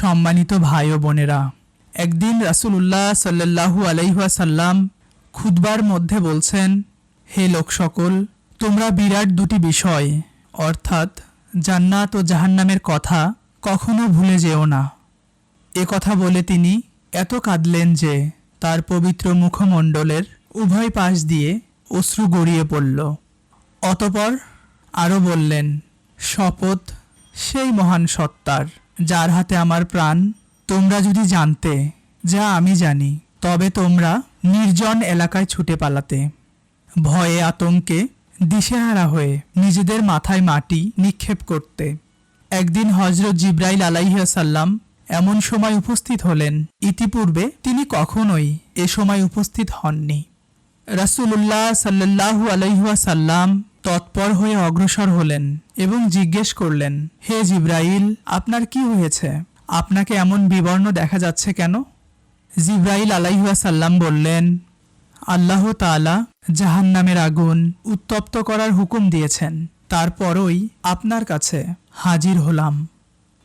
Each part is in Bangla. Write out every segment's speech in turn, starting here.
সম্মানিত ভাই ও বোনেরা, একদিন রাসূলুল্লাহ সাল্লাল্লাহু আলাইহাসাল্লাম খুদবার মধ্যে বলছেন, হে লোক সকল তোমরা বিরাট দুটি বিষয়, অর্থাৎ জান্নাত ও জাহান্নামের কথা কখনো ভুলে যেও না। এ কথা বলে তিনি এত কাঁদলেন যে তার পবিত্র মুখমণ্ডলের উভয় পাশ দিয়ে অশ্রু গড়িয়ে পড়ল। অতপর আরও বললেন, শপথ সেই মহান সত্তার। যার হাতে আমার প্রাণ, তোমরা যদি জানতে, যা আমি জানি, তবে তোমরা নির্জন এলাকায় ছুটে পালাতে। ভয়ে আতঙ্কে দিশেহারা হয়ে নিজেদের মাথায় মাটি নিক্ষেপ করতে। একদিন হজরত জিব্রাইল আলাইহাসাল্লাম এমন সময় উপস্থিত হলেন। ইতিপূর্বে তিনি কখনোই এ সময় উপস্থিত হননি। রাসূলুল্লাহ সাল্লাল্লাহু আলাইহাসাল্লাম তৎপর হয়ে অগ্রসর হলেন এবং জিজ্ঞেস করলেন, হে জিব্রাইল, আপনার কি হয়েছে? আপনাকে এমন বিবর্ণ দেখা যাচ্ছে কেন? জিব্রাইল আলাইহাসাল্লাম বললেন, আল্লাহ তাআলা জাহান্নামের আগুন উত্তপ্ত করার হুকুম দিয়েছেন। তারপরই আপনার কাছে হাজির হলাম।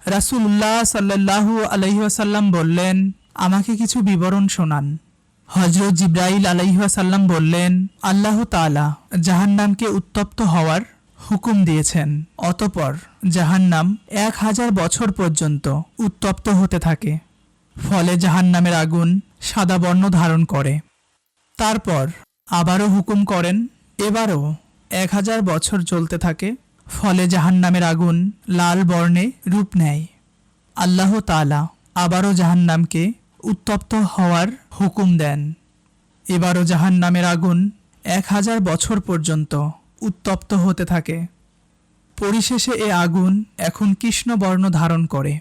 রাসূলুল্লাহ সাল্লাল্লাহু আলাইহাসাল্লাম বললেন, আমাকে কিছু বিবরণ শোনান। হজরত জিব্রাইল আলাইহাসাল্লাম বললেন, আল্লাহ তাআলা জাহান্নামকে উত্তপ্ত হওয়ার হুকুম দিয়েছেন। অতপর জাহান্নাম এক হাজার বছর পর্যন্ত উত্তপ্ত হতে থাকে। ফলে জাহান্নামের আগুন সাদা বর্ণ ধারণ করে। তারপর আবারও হুকুম করেন, এবারও এক হাজার বছর চলতে থাকে। ফলে জাহান্নামের আগুন লাল বর্ণে রূপ নেয়। আল্লাহ তাআলা আবারও জাহান্নামকে উত্তপ্ত হওয়ার হুকুম দেন। এবারও জাহান্নামের আগুন এক হাজার বছর পর্যন্ত উত্তপ্ত হতে থাকে। পরিশেষে এ আগুন এখন কৃষ্ণবর্ণ ধারণ করে।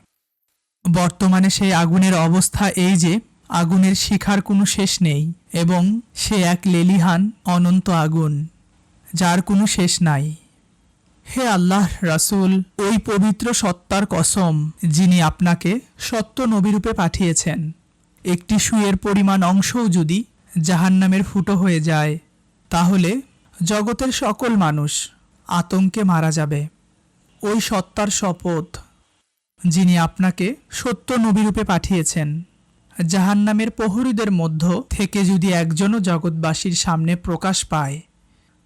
বর্তমানে সেই আগুনের অবস্থা এই যে, আগুনের শিখার কোনো শেষ নেই এবং সে এক লেলিহান অনন্ত আগুন, যার কোনো শেষ নাই। হে আল্লাহ রাসূল, ওই পবিত্র সত্তার কসম যিনি আপনাকে সত্য নবীরূপে পাঠিয়েছেন। একটি সুয়ের পরিমাণ অংশও যদি জাহান্নামের ফুটো হয়ে যায়, তাহলে জগতের সকল মানুষ আতঙ্কে মারা যাবে। ওই সত্তার শপথ যিনি আপনাকে সত্য নবীরূপে পাঠিয়েছেন, জাহান্নামের প্রহরীদের মধ্য থেকে যদি একজনও জগৎবাসীর সামনে প্রকাশ পায়,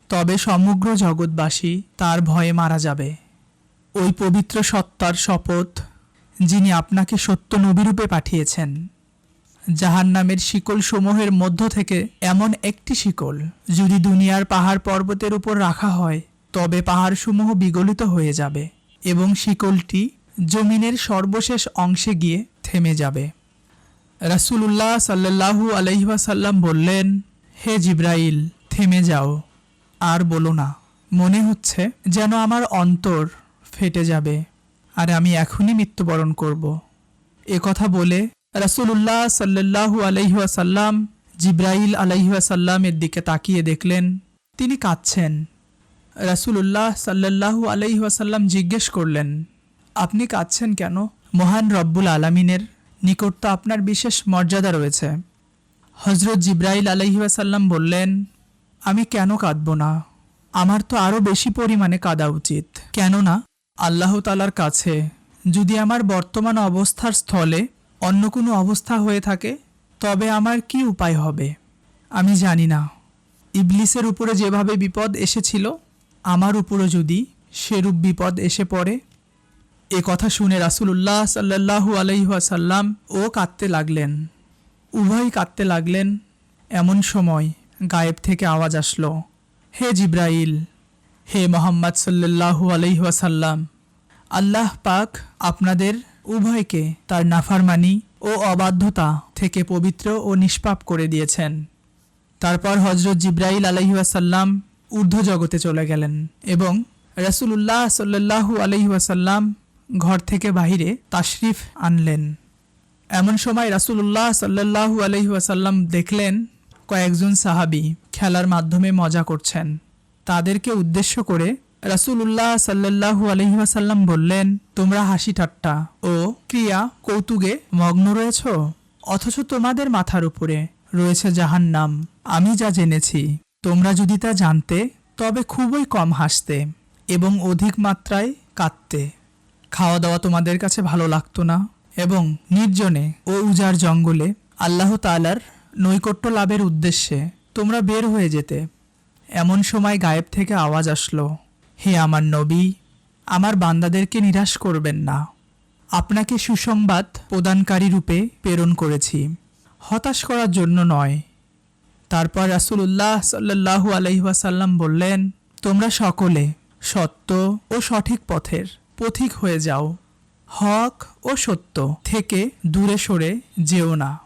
তবে সমগ্র জগৎবাসী তার ভয়ে মারা যাবে। ওই পবিত্র সত্তার শপথ যিনি আপনাকে সত্য নবীরূপে পাঠিয়েছেন। জাহান্নামের শিকল সমূহের মধ্য থেকে এমন একটি শিকল, যদি দুনিয়ার পাহাড় পর্বতের উপর রাখা হয়, তবে পাহাড়সমূহ বিগলিত হয়ে যাবে এবং শিকলটি জমিনের সর্বশেষ অংশে গিয়ে থেমে যাবে। রাসূলুল্লাহ সাল্লাল্লাহু আলহিহাসাল্লাম বললেন, হে জিব্রাইল, থেমে যাও। আর বলো না, মনে হচ্ছে যেন আমার অন্তর ফেটে যাবে, আর আমি এখনই মৃত্যুবরণ করব। এ কথা বলে রাসূলুল্লাহ সাল্লাল্লাহু আলহিহাসাল্লাম জিব্রাইল আলহিহাসাল্লামের দিকে তাকিয়ে দেখলেন, তিনি কাঁদছেন। রাসূলুল্লাহ সাল্লাল্লাহু আলহিহাসাল্লাম জিজ্ঞেস করলেন, আপনি কাঁদছেন কেন? মহান রব্বুল আলামিনের নিকট তো আপনার বিশেষ মর্যাদা রয়েছে। হজরত জিব্রাইল আলহিহাসাল্লাম বললেন, আমি কেন কাঁদব না? আমার তো আরও বেশি পরিমাণে কাঁদা উচিত। কেননা, আল্লাহ তালার কাছে যদি আমার বর্তমান অবস্থার স্থলে অন্য কোনো অবস্থা হয়ে থাকে, তবে আমার কি উপায় হবে? আমি জানি না। ইবলিসের উপরে যেভাবে বিপদ এসেছিল, আমার উপরও যদি সেরূপ বিপদ এসে পড়ে, এ কথা শুনে রাসূলুল্লাহ সাল্লাল্লাহু আলাইহাসাল্লাম ও কাঁদতে লাগলেন। উভয়ই কাঁদতে লাগলেন। এমন সময় গায়েব থেকে আওয়াজ আসলো, হে জিব্রাইল, হে মোহাম্মদ সাল্লাল্লাহু আলাইহাসাল্লাম আল্লাহ পাক আপনাদের উভয়কে তার নাফারমানি ও অবাধ্যতা থেকে পবিত্র ও নিষ্পাপ করে দিয়েছেন। তারপর হজরত জিব্রাইল আলহিহাসাল্লাম ঊর্ধ্ব জগতে চলে গেলেন এবং রাসূলুল্লাহ সাল্লাল্লাহু আলহিহাসাল্লাম ঘর থেকে বাহিরে তাশরিফ আনলেন। এমন সময় রাসূলুল্লাহ সাল্লাল্লাহু আলহিহাসাল্লাম দেখলেন কয়েকজন সাহাবী খেলার মাধ্যমে মজা করছেন। তাদেরকে উদ্দেশ্য করে রাসূলুল্লাহ সাল্লাল্লাহু আলহিহাসাল্লাম বললেন, তোমরা হাসি ঠাট্টা ও ক্রিয়া কৌতুকে মগ্ন রয়েছ? অথচ তোমাদের মাথার উপরে রয়েছে জাহান নাম আমি যা জেনেছি, তোমরা যদি তা জানতে, তবে খুবই কম হাসতে এবং অধিক মাত্রায় কাঁদতে। খাওয়া দাওয়া তোমাদের কাছে ভালো লাগতো না এবং নির্জনে ও উজার জঙ্গলে আল্লাহ তালার নৈকট্য লাভের উদ্দেশ্যে তোমরা বের হয়ে যেতে। এমন সময় গায়েব থেকে আওয়াজ আসলো হে আমার নবী, আমার বান্দাদেরকে নিরাশ করবেন না। আপনাকে সুসংবাদ প্রদানকারী রূপে প্রেরণ করেছি। হতাশ করার জন্য নয়। তারপর রাসূলুল্লাহ সাল্লাল্লাহু আলহিহাসাল্লাম বললেন, তোমরা সকলে সত্য ও সঠিক পথের পথিক হয়ে যাও। হক ও সত্য থেকে দূরে সরে যেও না।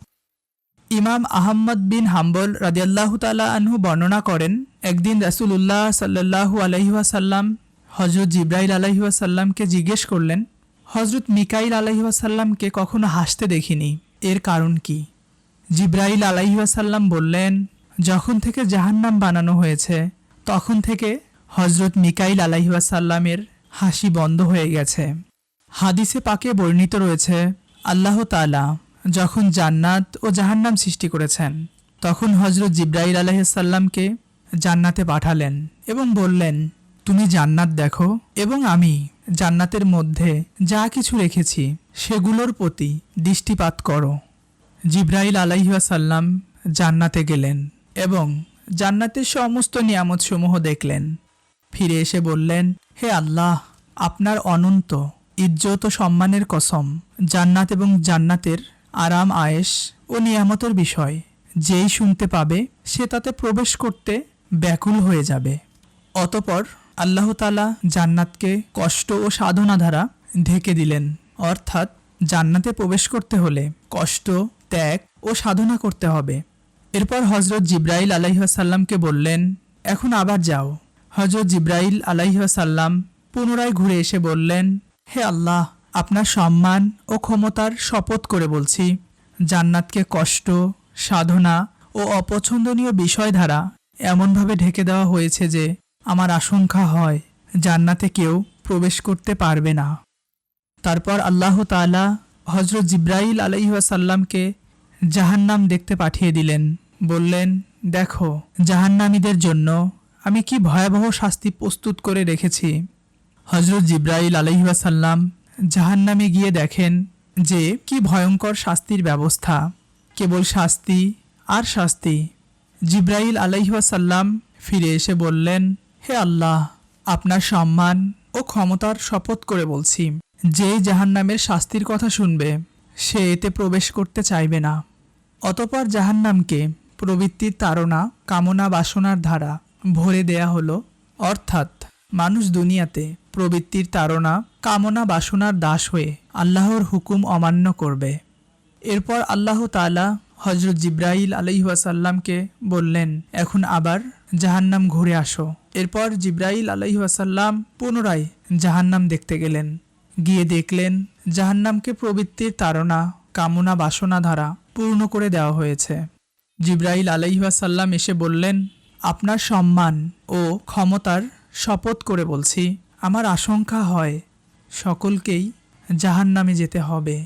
ইমাম আহম্মদ বিন হাম্বল রাদিয়াল্লাহু তালা আনহু বর্ণনা করেন একদিন রাসূলুল্লাহ সাল্লাল্লাহু আলহিহাসাল্লাম হজরত জিব্রাইল আলহিহাসাল্লামকে জিজ্ঞেস করলেন হজরত মিকাইল আলহিহাসাল্লামকে কখনো হাসতে দেখিনি? এর কারণ কি? জিব্রাইল আলাইহাসাল্লাম বললেন, যখন থেকে জাহান্নাম বানানো হয়েছে, তখন থেকে হজরত মিকাইল আলাইহাসাল্লামের হাসি বন্ধ হয়ে গেছে। হাদিসে পাকে বর্ণিত রয়েছে, আল্লাহ তালা যখন জান্নাত ও জাহান্নাম সৃষ্টি করেছেন, তখন হজরত জিব্রাইল আলাইসাল্লামকে জান্নাতে পাঠালেন এবং বললেন, তুমি জান্নাত দেখো এবং আমি জান্নাতের মধ্যে যা কিছু রেখেছি সেগুলোর প্রতি দৃষ্টিপাত করো। জিব্রাইল আলাইহাসাল্লাম জান্নাতে গেলেন এবং জান্নাতের সমস্ত নিয়ামতসমূহ দেখলেন। ফিরে এসে বললেন, হে আল্লাহ, আপনার অনন্ত ইজ্জত ও সম্মানের কসম জান্নাত এবং জান্নাতের আরাম, আয়েশ ও নিয়ামতের বিষয় যেই শুনতে পাবে সে তাতে প্রবেশ করতে ব্যাকুল হয়ে যাবে। অতপর আল্লাহ তালা জান্নাতকে কষ্ট ও সাধনা দ্বারা ঢেকে দিলেন। অর্থাৎ জান্নাতে প্রবেশ করতে হলে কষ্ট, ত্যাগ ও সাধনা করতে হবে। এরপর হজরত জিব্রাইল আলাইহাসাল্লামকে বললেন, এখন আবার যাও। হজরত জিব্রাইল আলাইহাসাল্লাম পুনরায় ঘুরে এসে বললেন, হে আল্লাহ, আপনার সম্মান ও ক্ষমতার শপথ করে বলছি। জান্নাতকে কষ্ট, সাধনা ও অপছন্দনীয় বিষয় দ্বারা এমনভাবে ঢেকে দেওয়া হয়েছে যে আমার আশঙ্কা হয় জান্নাতে কেউ প্রবেশ করতে পারবে না। তারপর আল্লাহ তাআলা হজরত জিব্রাইল আলাইহাসাল্লামকে জাহান্নাম দেখতে পাঠিয়ে দিলেন। বললেন, দেখো, জাহান্নামীদের জন্য আমি কি ভয়াবহ শাস্তি প্রস্তুত করে রেখেছি? হজরত জিব্রাইল আলাইহাসাল্লাম জাহান্নামে গিয়ে দেখেন যে কি ভয়ঙ্কর শাস্তির ব্যবস্থা। কেবল শাস্তি আর শাস্তি জিব্রাইল আলাইহাসাল্লাম ফিরে এসে বললেন, হে আল্লাহ, আপনার সম্মান ও ক্ষমতার শপথ করে বলছি। যে জাহান্নামের শাস্তির কথা শুনবে, সে এতে প্রবেশ করতে চাইবে না। অতপর জাহান্নামকে প্রবৃত্তির তাড়না, কামনা, বাসনার ধারা ভরে দেয়া হলো। অর্থাৎ মানুষ দুনিয়াতে প্রবৃত্তির তাড়না, কামনা, বাসনার দাস হয়ে আল্লাহর হুকুম অমান্য করবে। এরপর আল্লাহ তাআলা হজরত জিব্রাইল আলাইহাসাল্লামকে বললেন, এখন আবার জাহান্নাম ঘুরে আসো। এরপর জিব্রাইল আলাইহাসাল্লাম পুনরায় জাহান্নাম দেখতে গেলেন। গিয়ে দেখলেন, জাহান্নামকে প্রবৃত্তির তাড়না, কামনা, বাসনা ধারা পূর্ণ করে দেওয়া হয়েছে। জিব্রাইল আলাইহাসাল্লাম এসে বললেন, আপনার সম্মান ও ক্ষমতার শপথ করে বলছি। আমার আশঙ্কা হয় সকলকেই জাহান্নামে যেতে হবে।